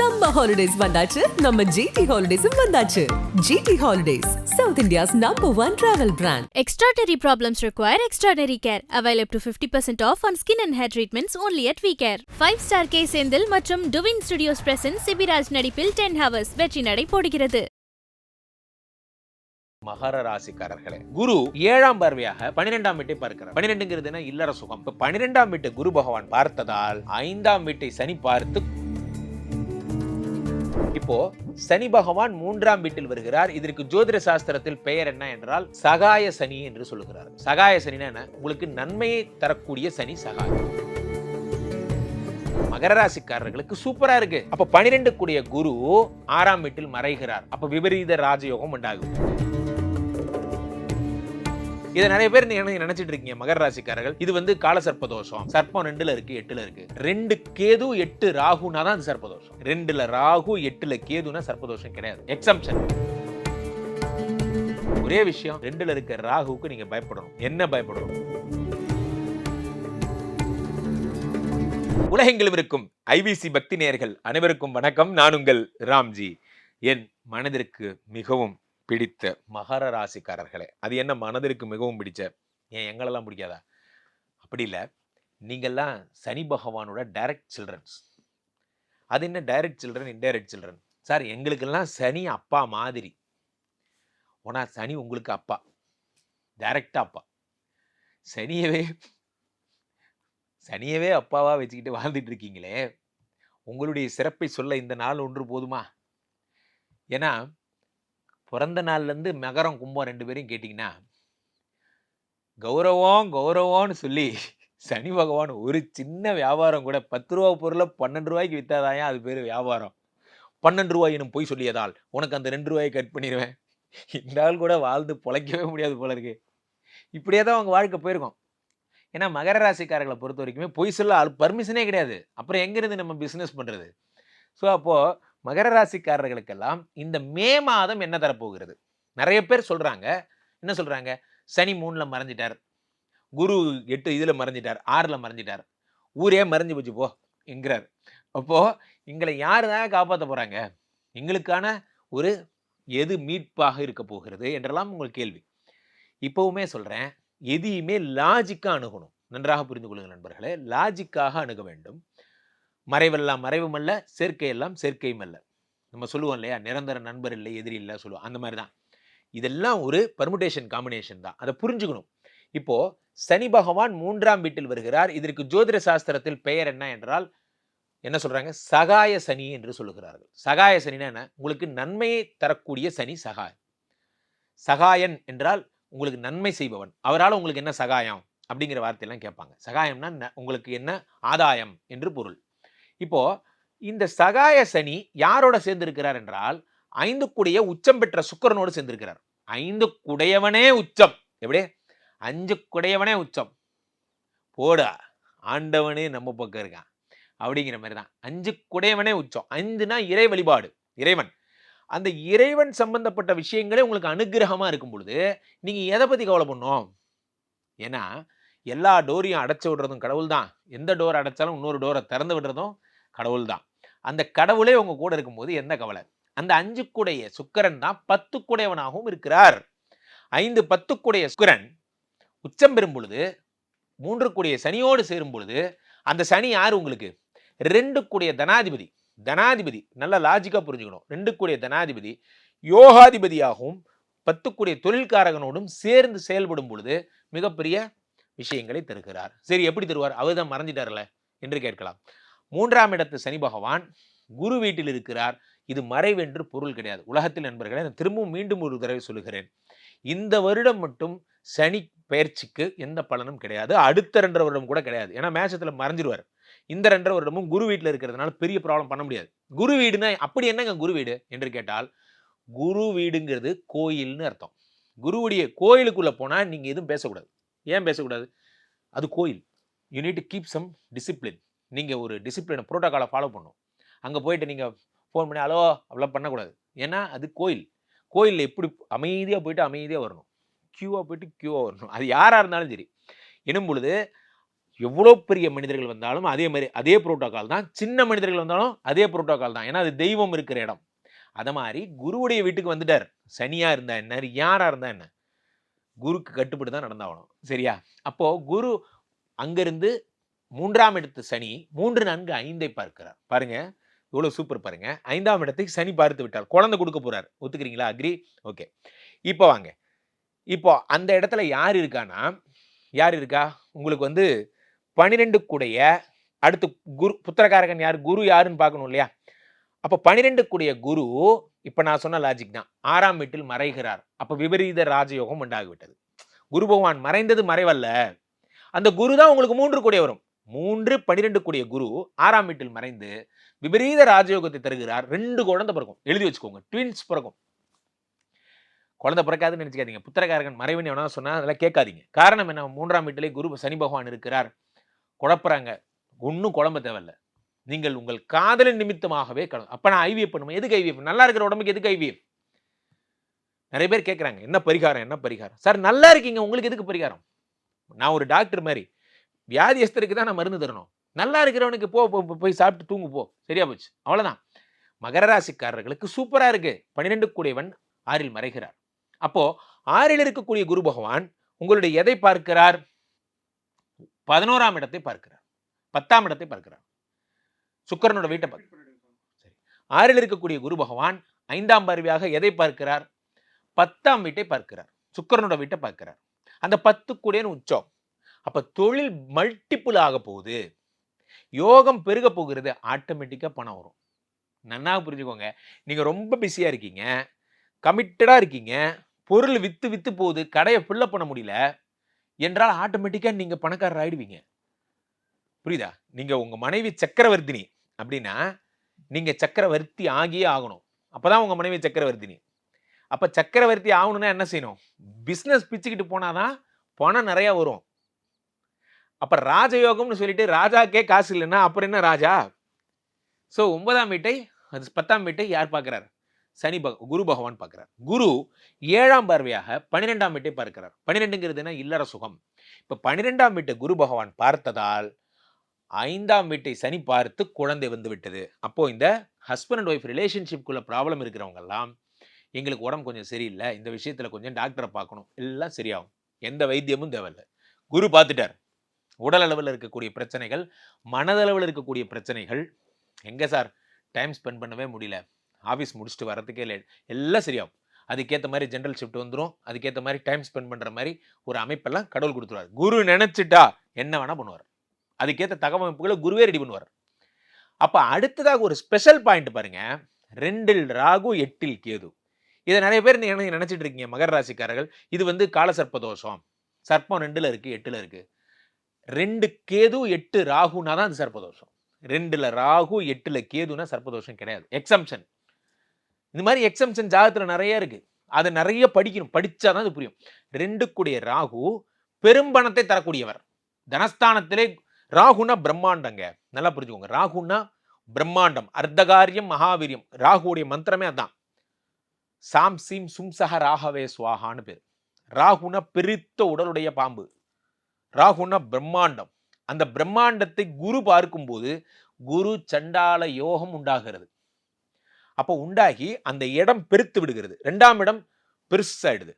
Summer holidays வந்தாச்சு. நம்ம GT ஹாலிடேஸும் வந்தாச்சு. GT holidays south India's number one travel brand Extraordinary problems require extraordinary care. Avail up to 50% off on skin and hair treatments only at VCare. 5 star K Senthil மற்றும் twin studios present Sibiraj நடிப்பில் 10 hours வெற்றி நடை போடுகிறது. மகர ராசிக்காரர்களே குரு ஏழாம் பார்வையாக பன்னிரெண்டாம் வீட்டை பார்க்கிறார். பன்னிரெண்டுங்கிறது என்ன? இல்லற சுகம். இப்ப பன்னிரெண்டாம் வீட்டை குரு பகவான் பார்த்ததால் ஐந்தாம் வீட்டை சனி பார்த்து அப்போ சனி பகவான் மூன்றாம் வீட்டில் வருகிறார். இதற்கு ஜோதிட சாஸ்திரத்தில் பெயர் என்ன என்றால் சகாய சனி என்று சொல்லுகிறார் சகாய சனினா என்ன? உங்களுக்கு நன்மையை தரக்கூடிய சனி சகாயம். மகர ராசிக்காரர்களுக்கு சூப்பரா இருக்கு. அப்ப பனிரெண்டு கூடிய குரு ஆறாம் வீட்டில் மறைகிறார். அப்ப விபரீத ராஜயோகம் உண்டாகும். இதை நிறைய பேர் நீங்க நினைச்சிட்டு இருக்கீங்க? மகர ராசிக்காரர்கள் இது வந்து கால சர்ப்பதோஷம். சர்ப்பம் ரெண்டுல இருக்கு எட்டுல இருக்கு. ரெண்டு கேது எட்டு ராகுனா தான் அது சர்ப்பதோஷம். ரெண்டுல ராகு எட்டுல கேதுனா சர்ப்பதோஷம் கிடையாது. எக்ஸம்ஷன் ஒரே விஷயம் ரெண்டுல இருக்க ராகுவுக்கு நீங்க பயப்படணும். என்ன பயப்படணும்? உலகெங்கிலும் இருக்கும் ஐபிசி பக்தி நேயர்கள் அனைவருக்கும் வணக்கம். நான் உங்கள் ராம்ஜி. என் மனதிற்கு மிகவும் பிடித்த மகர ராசிக்காரர்களே. அது என்ன மனதிற்கு மிகவும் பிடிச்ச? ஏன் எங்களெல்லாம் பிடிக்காதா? அப்படி இல்லை. நீங்கள்லாம் சனி பகவானோட டைரக்ட் சில்ட்ரன்ஸ் அது என்ன direct children indirect children sir எங்களுக்கெல்லாம் சனி அப்பா மாதிரி. ஓனா சனி உங்களுக்கு அப்பா. டைரக்டாக அப்பா. சனியவே சனியவே அப்பாவாக வச்சுக்கிட்டு வாழ்ந்துட்டு இருக்கீங்களே. உங்களுடைய சிறப்பை சொல்ல இந்த நாள் ஒன்று போதுமா? ஏன்னா பிறந்த நாள்லேருந்து மகரம் கும்பம் ரெண்டு பேரையும் கேட்டிங்கன்னா கௌரவம் கௌரவம்னு சொல்லி சனி பகவான் ஒரு சின்ன வியாபாரம் கூட பத்து ரூபா பொருளை பன்னெண்டு ரூபாய்க்கு விற்றாதாயா அது பேர் வியாபாரம்? பன்னெண்டு ரூபாய் எனும் பொய் சொல்லியதால் உனக்கு அந்த ரெண்டு ரூபாயை கட் பண்ணிடுவேன் இந்த ஆள் கூட வாழ்ந்து பொழைக்கவே முடியாது போல இருக்கு. இப்படியே தான் அவங்க வாழ்க்கை போயிருக்கோம். ஏன்னா மகர ராசிக்காரர்களை பொறுத்த வரைக்குமே பொய் சொல்ல பர்மிஷனே கிடையாது. அப்புறம் எங்கேருந்து நம்ம பிஸ்னஸ் பண்ணுறது ஸோ அப்போது மகர ராசிக்காரர்களுக்கெல்லாம் இந்த மே மாதம் என்ன தரப்போகிறது? நிறைய பேர் சொல்கிறாங்க என்ன சொல்கிறாங்க சனி மூணில் மறைஞ்சிட்டார். குரு எட்டு இதில் மறைஞ்சிட்டார். ஆறில் மறைஞ்சிட்டார். ஊரே மறைஞ்சு போச்சு போ என்கிறார். அப்போது எங்களை யார் தான் காப்பாற்ற போகிறாங்க எங்களுக்கான ஒரு எது மீட்பாக இருக்க போகிறது என்றெல்லாம் உங்கள் கேள்வி. இப்போவுமே சொல்கிறேன் எதையுமே லாஜிக்காக அணுகணும். நன்றாக புரிந்து கொள்ளுங்கள் நண்பர்களே. லாஜிக்காக அணுக வேண்டும். மறைவெல்லாம் மறைவும் அல்ல சேர்க்கையெல்லாம் சேர்க்கையும் அல்ல. நம்ம சொல்லுவோம் இல்லையா? நிரந்தர நண்பர் இல்லை எதிரி இல்லை சொல்லுவோம். அந்த மாதிரி தான். இதெல்லாம் ஒரு பர்முடேஷன் காம்பினேஷன் தான். அதை புரிஞ்சுக்கணும். இப்போது சனி பகவான் மூன்றாம் வீட்டில் வருகிறார். இதற்கு ஜோதிட சாஸ்திரத்தில் பெயர் என்ன என்றால் என்ன சொல்கிறாங்க சகாய சனி என்று சொல்லுகிறார்கள். சகாய சனினா என்ன? உங்களுக்கு நன்மையை தரக்கூடிய சனி சகாயம் சகாயன் என்றால் உங்களுக்கு நன்மை செய்பவன். அவரால் உங்களுக்கு என்ன சகாயம்? அப்படிங்கிற வார்த்தையெல்லாம் கேட்பாங்க. சகாயம்னா உங்களுக்கு என்ன? ஆதாயம் என்று பொருள். இப்போ இந்த சகாய சனி யாரோட சேர்ந்திருக்கிறார் என்றால் ஐந்து கூடிய உச்சம் பெற்ற சுக்கிரனோடு சேர்ந்திருக்கிறார். ஐந்து குடையவனே உச்சம். எப்படி? அஞ்சு குடையவனே உச்சம். போடா ஆண்டவனே நம்ம பக்கம் இருக்கான். அப்படிங்கிற மாதிரி தான் அஞ்சு குடையவனே உச்சம். அஞ்சுனா இறை வழிபாடு இறைவன். அந்த இறைவன் சம்பந்தப்பட்ட விஷயங்களே உங்களுக்கு அனுகிரகமாக இருக்கும் பொழுது நீங்கள் எதை பற்றி கவலை பண்ணோம் ஏன்னா எல்லா டோரையும் அடைச்சி விடுறதும் கடவுள் தான் எந்த டோர் அடைச்சாலும் இன்னொரு டோரை திறந்து விடுறதும் கடவுள் தான் அந்த கடவுளே உங்க கூட இருக்கும்போது என்ன கவலை? அந்த அஞ்சு கூடைய சுக்கரன் தான் பத்து கூடையவனாகவும் இருக்கிறார். ஐந்து பத்து கூடைய சுக்கரன் உச்சம் பெறும் பொழுது மூன்று கூடிய சனியோடு சேரும் பொழுது அந்த சனி யார் உங்களுக்கு? ரெண்டு கூடிய தனாதிபதி. தனாதிபதி நல்ல லாஜிக்காக புரிஞ்சுக்கணும். ரெண்டு கூடிய தனாதிபதி யோகாதிபதியாகவும் பத்து கூடிய தொழில்காரகனோடும் சேர்ந்து செயல்படும் பொழுது மிகப்பெரிய விஷயங்களை தருகிறார். சரி எப்படி தருவார்? அவர் தான் மறைஞ்சிட்டார்ல என்று கேட்கலாம். மூன்றாம் இடத்து சனி பகவான் குரு வீட்டில் இருக்கிறார். இது மறைவென்று பொருள் கிடையாது. உலகத்தில் நண்பர்களே நான் திரும்பவும் மீண்டும் ஒரு தடவை சொல்லுகிறேன். இந்த வருடம் மட்டும் சனி பயிற்சிக்கு எந்த பலனும் கிடையாது. அடுத்த ரெண்டரை வருடம் கூட கிடையாது. ஏன்னா மேட்சத்தில் மறைஞ்சிருவார். இந்த ரெண்டரை வருடமும் குரு வீட்டில் இருக்கிறதுனால பெரிய ப்ராப்ளம் பண்ண முடியாது. குரு வீடுனா அப்படி என்னங்க குரு வீடு என்று கேட்டால் குரு வீடுங்கிறது கோயில்னு அர்த்தம். குருவுடைய கோயிலுக்குள்ளே போனால் நீங்கள் எதுவும் பேசக்கூடாது. ஏன் பேசக்கூடாது? அது கோயில். You need to keep some discipline நீங்கள் ஒரு டிசிப்ளினை ப்ரோட்டோக்காலை ஃபாலோ பண்ணும். அங்கே போயிட்டு நீங்கள் ஃபோன் பண்ணி ஹலோ அப்படிலாம் பண்ணக்கூடாது. ஏன்னா அது கோயில். கோயிலில் எப்படி அமைதியாக போயிட்டு அமைதியாக வரணும். க்யூவாக போயிட்டு க்யூவாக வரணும். அது யாராக இருந்தாலும் சரி. எனும் பொழுது எவ்வளோ பெரிய மனிதர்கள் வந்தாலும் அதே மாதிரி அதே புரோட்டோகால் தான். சின்ன மனிதர்கள் வந்தாலும் அதே புரோட்டோகால் தான். ஏன்னா அது தெய்வம் இருக்கிற இடம். அதை மாதிரி குருவுடைய வீட்டுக்கு வந்துட்டார். சனியாக இருந்தா என்ன? யாராக இருந்தா என்ன? குருக்கு கட்டுப்பட்டு தான் நடந்தாகணும். சரியா? அப்போது குரு அங்கேருந்து மூன்றாம் இடத்து சனி மூன்று நான்கு ஐந்தை பார்க்கிறார். பாருங்க இவ்வளோ சூப்பர் பாருங்க. ஐந்தாம் இடத்தை சனி பார்த்து விட்டார் குழந்தை கொடுக்க போறார். ஒத்துக்கிறீங்களா? அக்ரி ஓகே இப்போ வாங்க. இப்போ அந்த இடத்துல யார் இருக்கானா யார் இருக்கா? உங்களுக்கு வந்து பனிரெண்டு கூடைய அடுத்து குரு புத்திரகாரகன் யார்? குரு யாருன்னு பார்க்கணும் இல்லையா? அப்போ பனிரெண்டு கூடிய குரு இப்போ நான் சொன்ன லாஜிக் தான். ஆறாம் வீட்டில் மறைகிறார். அப்போ விபரீத ராஜயோகம் உண்டாகிவிட்டது. குரு பகவான் மறைந்தது மறைவல்ல. அந்த குரு தான் உங்களுக்கு மூன்று கூடிய வரும். மூன்று பனிரெண்டு கூடிய குரு ஆறாம் வீட்டில் மறைந்து விபரீத ராஜயோகத்தை தருகிறார். ரெண்டு குழந்தை பிறக்கும். எழுதி வச்சுக்கோங்க. ட்வின்ஸ் பிறக்கும். குழந்தை பிறக்காதுன்னு நினைச்சிக்காதீங்க. புத்திரகாரகன் மறைவன் எவனா சொன்னா அதெல்லாம் கேட்காதீங்க. காரணம் என்ன? மூன்றாம் வீட்டிலே குரு சனி பகவான் இருக்கிறார். குழப்புறாங்க. ஒன்றும் குழம்ப தேவையில்ல. நீங்கள் உங்கள் காதலின் நிமித்தமாகவே கல அப்ப நான் ஐவிஎஃப் பண்ணுவேன் எதுக்கு ஐவிஎஃப் நல்லா இருக்கிற உடம்புக்கு எதுக்கு ஐவிஎஃப் நிறைய பேர் கேட்குறாங்க என்ன பரிகாரம்? என்ன பரிகாரம்? சார் நல்லா இருக்கீங்க. உங்களுக்கு எதுக்கு பரிகாரம்? நான் ஒரு டாக்டர் மாதிரி. வியாதியஸ்தருக்கு தான் நான் மருந்து தரணும். நல்லா இருக்கிறவனுக்கு போ போய் சாப்பிட்டு தூங்கு போ. சரியா போச்சு. அவ்வளோதான் மகர ராசிக்காரர்களுக்கு சூப்பரா இருக்கு. பன்னிரெண்டு கூடியவன் ஆறில் மறைகிறார். அப்போ ஆறில் இருக்கக்கூடிய குரு பகவான் உங்களுடைய எதை பார்க்கிறார்? பதினோராம் இடத்தை பார்க்கிறார். பத்தாம் இடத்தை பார்க்கிறார். சுக்கரனோட வீட்டை பார்க்கிறார் சரி. ஆறில் இருக்கக்கூடிய குரு பகவான் ஐந்தாம் பார்வையாக எதை பார்க்கிறார்? பத்தாம் வீட்டை பார்க்கிறார். சுக்கிரனோட வீட்டை பார்க்கிறார். அந்த பத்து கூடியன்னு உச்சம். அப்போ தொழில் மல்டிப்புள் ஆக போகுது. யோகம் பெருக போகிறது ஆட்டோமேட்டிக்காக பணம் வரும். நன்னா புரிஞ்சுக்கோங்க. நீங்கள் ரொம்ப பிஸியாக இருக்கீங்க. கமிட்டடாக இருக்கீங்க. பொருள் விற்று விற்று போகுது. கடையை ஃபில்லப் பண்ண முடியல. என்றால் ஆட்டோமேட்டிக்காக நீங்கள் பணக்காரர் ஆயிடுவீங்க. புரியுதா? நீங்கள் உங்கள் மனைவி சக்கரவர்த்தினி அப்படின்னா நீங்கள் சக்கரவர்த்தி ஆகியே ஆகணும். அப்போ தான் உங்கள் மனைவி சக்கரவர்த்தினி. அப்போ சக்கரவர்த்தி ஆகணும்னா என்ன செய்யணும்? பிஸ்னஸ் பிச்சுக்கிட்டு போனாதான் பணம் நிறையா வரும். அப்போ ராஜயோகம்னு சொல்லிட்டு ராஜாக்கே காசு இல்லைன்னா அப்புறம் என்ன ராஜா? ஸோ ஒன்பதாம் வீட்டை அது பத்தாம் வீட்டை யார் பார்க்குறார்? சனி பக குரு பகவான் பார்க்குறார். குரு ஏழாம் பார்வையாக பன்னிரெண்டாம் வீட்டை பார்க்கிறார். பன்னிரெண்டுங்கிறது என்ன? இல்லற சுகம். இப்போ பன்னிரெண்டாம் வீட்டை குரு பகவான் பார்த்ததால் ஐந்தாம் வீட்டை சனி பார்த்து குழந்தை வந்து விட்டது. அப்போது இந்த ஹஸ்பண்ட் அண்ட் ஒய்ஃப் ரிலேஷன்ஷிப்குள்ள ப்ராப்ளம் இருக்கிறவங்கெல்லாம் எங்களுக்கு உடம்பு கொஞ்சம் சரியில்லை. இந்த விஷயத்தில் கொஞ்சம் டாக்டரை பார்க்கணும். எல்லாம் சரியாகும். எந்த வைத்தியமும் தேவையில்லை. குரு பார்த்துட்டார். உடல் அளவில் இருக்கக்கூடிய பிரச்சனைகள் மனதளவில் இருக்கக்கூடிய பிரச்சனைகள். எங்கே சார்? டைம் ஸ்பெண்ட் பண்ணவே முடியல. ஆஃபீஸ் முடிச்சுட்டு வரதுக்கே லேட் எல்லாம் சரியாகும். அதுக்கேற்ற மாதிரி ஜென்ரல் ஷிஃப்ட் வந்துடும் அதுக்கேற்ற மாதிரி டைம் ஸ்பெண்ட் பண்ணுற மாதிரி ஒரு அமைப்பெல்லாம் கடவுள் கொடுத்துருவார். குரு நினச்சிட்டா என்ன வேணால் பண்ணுவார். அதுக்கேற்ற தகவமைப்புகளை குருவே ரெடி பண்ணுவார். அப்போ அடுத்ததாக ஒரு ஸ்பெஷல் பாயிண்ட் பாருங்கள் ரெண்டில் ராகு எட்டில் கேது. இதை நிறைய பேர் நீங்கள் நினச்சிட்டு இருக்கீங்க? மகர ராசிக்காரர்கள். இது வந்து காலசர்ப்ப தோஷம் சர்ப்பம் ரெண்டில் இருக்குது எட்டில் இருக்குது ரெண்டு கேது எட்டு ராகுனா தான் அது சர்ப்பதோஷம். ரெண்டுல ராகு எட்டுல கேதுனா சர்ப்பதோஷம் கிடையாது. எக்ஸம்ஷன் இந்த மாதிரி எக்ஸம்ஷன் ஜாதகத்துல நிறைய இருக்கு. அதை நிறைய படிக்கணும். படிச்சாதான் அது புரியும். ரெண்டு கூடிய ராகு பெரும்பணத்தை தரக்கூடியவர். தனஸ்தானத்திலே ராகுனா பிரம்மாண்டங்க. நல்லா புரிஞ்சுக்கோங்க. ராகுனா பிரம்மாண்டம். அர்த்தகாரியம் மகாவீரியம். ராகுடைய மந்திரமே அதான். சாம் சீம் சும்சக ராகவே சுவாகான்னு பேர். ராகுனா பெருத்த உடலுடைய பாம்பு. ராகுனா பிரம்மாண்டம். அந்த பிரம்மாண்டத்தை குரு பார்க்கும்போது குரு சண்டால யோகம் உண்டாகிறது. அப்போ உண்டாகி அந்த இடம் பெருத்து விடுகிறது. ரெண்டாம் இடம் பெருசாயிடுது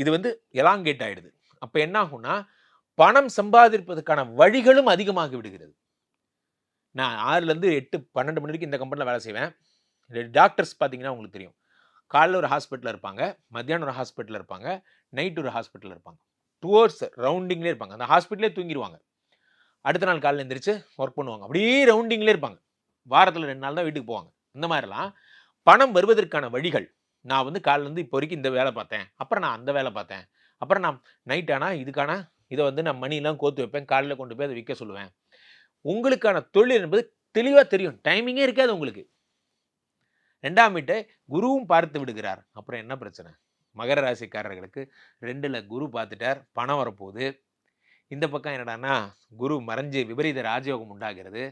இது வந்து எலாங்கேட் ஆயிடுது. அப்போ என்ன ஆகும்னா பணம் சம்பாதிப்பதற்கான வழிகளும் அதிகமாகி விடுகிறது. நான் ஆறுலேருந்து எட்டு பன்னெண்டு மணி வரைக்கும் இந்த கம்பெனியில் வேலை செய்வேன். டாக்டர்ஸ் பார்த்தீங்கன்னா உங்களுக்கு தெரியும். காலைல ஒரு ஹாஸ்பிட்டலில் இருப்பாங்க மத்தியானம் ஒரு ஹாஸ்பிட்டலில் இருப்பாங்க நைட் ஒரு ஹாஸ்பிட்டலில் இருப்பாங்க. டூ ரவுண்டிங்லேயே இருப்பாங்க. அந்த ஹாஸ்பிட்டலே தூங்கிடுவாங்க அடுத்த நாள் காலையில் எந்திரிச்சு ஒர்க் பண்ணுவாங்க. அப்படியே ரவுண்டிங்லேயே இருப்பாங்க. வாரத்தில் ரெண்டு நாள் தான் வீட்டுக்கு போவாங்க. இந்த மாதிரிலாம் பணம் வருவதற்கான வழிகள். நான் வந்து காலிலேருந்து இப்போ வரைக்கும் இந்த வேலை பார்த்தேன். அப்புறம் நான் அந்த வேலை பார்த்தேன். அப்புறம் நான் நைட் ஆனால் இதுக்கான இதை வந்து நான் மணிலாம் கோத்து வைப்பேன். காலையில் கொண்டு போய் அதை விற்க சொல்லுவேன். உங்களுக்கான தொழில் என்பது தெளிவாக தெரியும். டைமிங்கே இருக்காது உங்களுக்கு. ரெண்டாம் வீட்டை குருவும் பார்த்து விடுகிறார். அப்புறம் என்ன பிரச்சனை? மகர ராசிக்காரர்களுக்கு ரெண்டில் குரு பார்த்துட்டார் பணம் வரப்போகுது. இந்த பக்கம் என்னடான்னா குரு மறைஞ்சு விபரீத ராஜயோகம் உண்டாகிறது.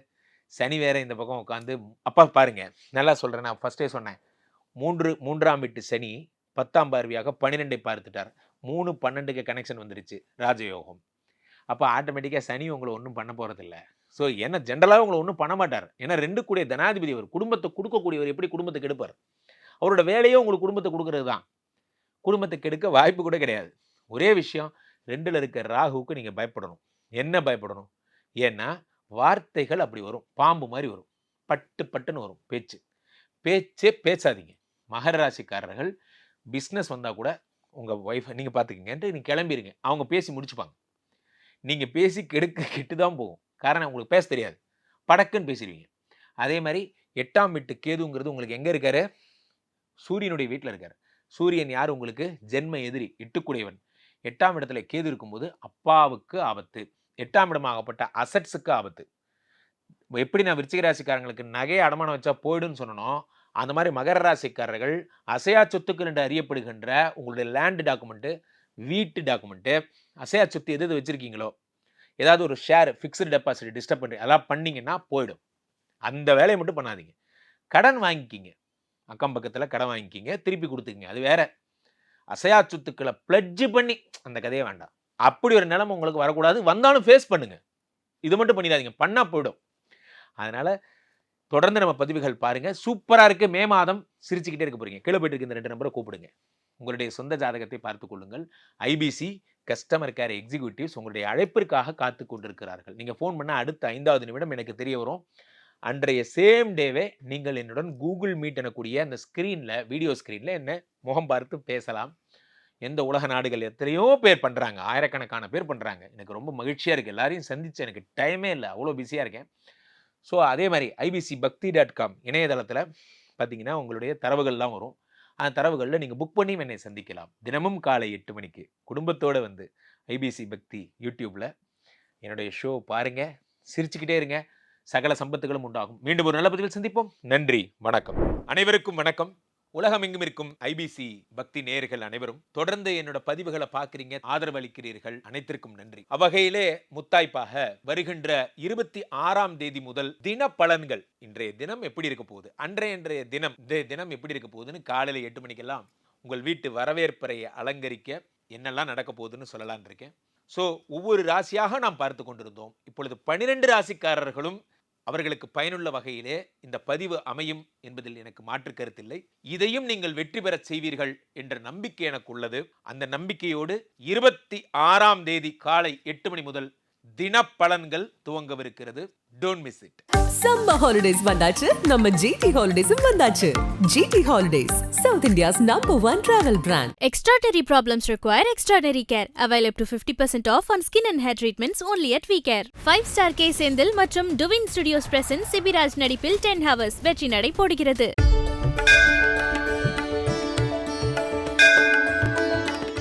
சனி வேற இந்த பக்கம் உட்காந்து அப்பா பாருங்க நல்லா சொல்கிறேன் நான் ஃபஸ்ட்டே சொன்னேன். மூன்று மூன்றாம் வீட்டு சனி பத்தாம் பார்வையாக பன்னிரெண்டை பார்த்துட்டார். மூணு பன்னெண்டுக்கு கனெக்ஷன் வந்துருச்சு ராஜயோகம். அப்போ ஆட்டோமேட்டிக்காக சனி உங்களை ஒன்றும் பண்ண போகிறதில்ல ஸோ என்ன ஜென்ரலாக உங்களை ஒன்றும் பண்ண மாட்டார். ஏன்னா ரெண்டு கூடிய தனாதிபதி அவர் குடும்பத்தை கொடுக்கக்கூடியவர் எப்படி குடும்பத்தை எடுப்பார் அவரோட வேலையே உங்களுக்கு குடும்பத்தை கொடுக்கறது தான் குடும்பத்தை கெடுக்க வாய்ப்பு கூட கிடையாது. ஒரே விஷயம் ரெண்டில் இருக்க ராகுவுக்கு நீங்கள் பயப்படணும். என்ன பயப்படணும்? ஏன்னா வார்த்தைகள் அப்படி வரும். பாம்பு மாதிரி வரும். பட்டு பட்டுன்னு வரும் பேச்சு. பேச்சே பேசாதீங்க. மகர ராசிக்காரர்கள் பிஸ்னஸ் வந்தால் கூட உங்கள் ஒய்ஃபை நீங்கள் பார்த்துக்கிங்கன்ட்டு நீங்கள் கிளம்பிடுங்க அவங்க பேசி முடிச்சுப்பாங்க. நீங்கள் பேசி கெடுக்க கெட்டு தான் போகும். காரணம் உங்களுக்கு பேச தெரியாது. படக்குன்னு பேசிடுவீங்க. அதே மாதிரி எட்டாம் வீட்டு கேதுங்கிறது உங்களுக்கு எங்கே இருக்காரு? சூரியனுடைய வீட்டில் இருக்காரு. சூரியன் யார் உங்களுக்கு? ஜென்ம எதிரி இட்டுக்குடையவன். எட்டாம் இடத்துல கேது இருக்கும்போது அப்பாவுக்கு ஆபத்து. எட்டாம் இடமாகப்பட்ட அசட்ஸுக்கு ஆபத்து. எப்படி நான் விருச்சிக ராசிக்காரங்களுக்கு நகையை அடமானம் வச்சா போயிடுன்னு சொன்னனோ அந்த மாதிரி மகர ராசிக்காரர்கள் அசையா சொத்துக்கள் என்று அறியப்படுகின்ற உங்களுடைய லேண்டு டாக்குமெண்ட்டு வீட்டு டாக்குமெண்ட்டு அசையா சொத்து எது எது வச்சுருக்கீங்களோ ஏதாவது ஒரு ஷேர் ஃபிக்ஸ்டு டெபாசிட் டிஸ்டர்ப் பண்ணி அதெல்லாம் பண்ணீங்கன்னா போயிடும். அந்த வேலையை மட்டும் பண்ணாதீங்க. கடன் வாங்கிக்கிங்க. அக்கம் பக்கத்தில் கடன் வாங்கிக்கிங்க திருப்பி கொடுத்துக்கிங்க. அது வேற. அசையா சொத்துக்களை பிளட்ஜு பண்ணி அந்த கதையே வேண்டாம். அப்படி ஒரு நிலைமை உங்களுக்கு வரக்கூடாது. வந்தாலும் ஃபேஸ் பண்ணுங்க. இது மட்டும் பண்ணிடாதீங்க. பண்ணால் போயிடும். அதனால் தொடர்ந்து நம்ம பதிவுகள் பாருங்கள் சூப்பராக இருக்குது மே மாதம் சிரிச்சுக்கிட்டே இருக்க போறீங்க. கீழே போயிட்டு இருக்க இந்த ரெண்டு நம்பரை கூப்பிடுங்க. உங்களுடைய சொந்த ஜாதகத்தை பார்த்து கொள்ளுங்கள். ஐபிசி கஸ்டமர் கேர் எக்ஸிக்யூட்டிவ்ஸ் உங்களுடைய அழைப்பிற்காக காத்து கொண்டிருக்கிறார்கள். நீங்கள் ஃபோன் பண்ணால் அடுத்த ஐந்தாவது நிமிடம் எனக்கு தெரிய வரும். அன்றைய சேம் டேவே நீங்கள் என்னுடன் கூகுள் மீட் எனக்கூடிய அந்த ஸ்க்ரீனில் வீடியோ ஸ்க்ரீனில் என்ன முகம் பார்த்து பேசலாம். எந்த உலக நாடுகள் எத்தனையோ பேர் பண்ணுறாங்க ஆயிரக்கணக்கான பேர் பண்ணுறாங்க எனக்கு ரொம்ப மகிழ்ச்சியாக இருக்குது எல்லாரையும் சந்தித்து எனக்கு டைமே இல்லை. அவ்வளோ பிஸியாக இருக்கேன். ஸோ அதே மாதிரி ஐபிசி பக்தி டாட் காம் இணையதளத்தில் பார்த்தீங்கன்னா உங்களுடைய தரவுகள்லாம் வரும். அந்த தரவுகளில் நீங்கள் புக் பண்ணி என்னை சந்திக்கலாம். தினமும் காலை எட்டு மணிக்கு குடும்பத்தோடு வந்து ஐபிசி பக்தி யூடியூப்பில் என்னுடைய ஷோ பாருங்கள் சிரிச்சுக்கிட்டே இருங்க. சகல சம்பத்துகளும் உண்டாகும். மீண்டும் ஒரு நல்ல பதிவில் சந்திப்போம். நன்றி வணக்கம். அனைவருக்கும் வணக்கம். உலகமெங்கும் இருக்கும் ஐபிசி பக்தி நேயர்கள் அனைவரும் தொடர்ந்து என்னோட பதிவுகளை பார்க்குறீங்க ஆதரவு அளிக்கிறீர்கள். அனைத்திற்கும் நன்றி. அவ்வகையிலே முத்தாய்ப்பாக வருகின்ற இருபத்தி ஆறாம் தேதி முதல் தின பலன்கள் இன்றைய தினம் எப்படி இருக்க போகுது? அன்றைய இன்றைய தினம் இன்றைய தினம் எப்படி இருக்க போகுதுன்னு காலையில் எட்டு மணிக்கெல்லாம் உங்கள் வீட்டு வரவேற்பறையை அலங்கரிக்க என்னெல்லாம் நடக்க போகுதுன்னு சொல்லலாம்னு இருக்கேன். ஸோ ஒவ்வொரு ராசியாக நாம் பார்த்து கொண்டிருந்தோம். இப்பொழுது பனிரெண்டு ராசிக்காரர்களும் அவர்களுக்கு பயனுள்ள வகையிலே இந்த பதிவு அமையும் என்பதில் எனக்கு மாற்று கருத்தில்லை. இதையும் நீங்கள் வெற்றி பெறச் செய்வீர்கள் என்ற நம்பிக்கை எனக்கு உள்ளது. அந்த நம்பிக்கையோடு இருபத்தி ஆறாம் தேதி காலை எட்டு மணி முதல் தினப்பலன்கள் துவங்கவிருக்கிறது. Don't miss it summer holidays வந்தாச்சு. நம்ம ஜிடி ஹாலிடேஸும் வந்தாச்சு. GT holidays south India's number one travel brand Extraordinary problems require extraordinary care. Avail up to 50% off on skin and hair treatments only at VCare. 5 star K Senthil மற்றும் twin studios presence Sibiraj நடிப்பில் 10 hours வெற்றி நடை போடுகிறது.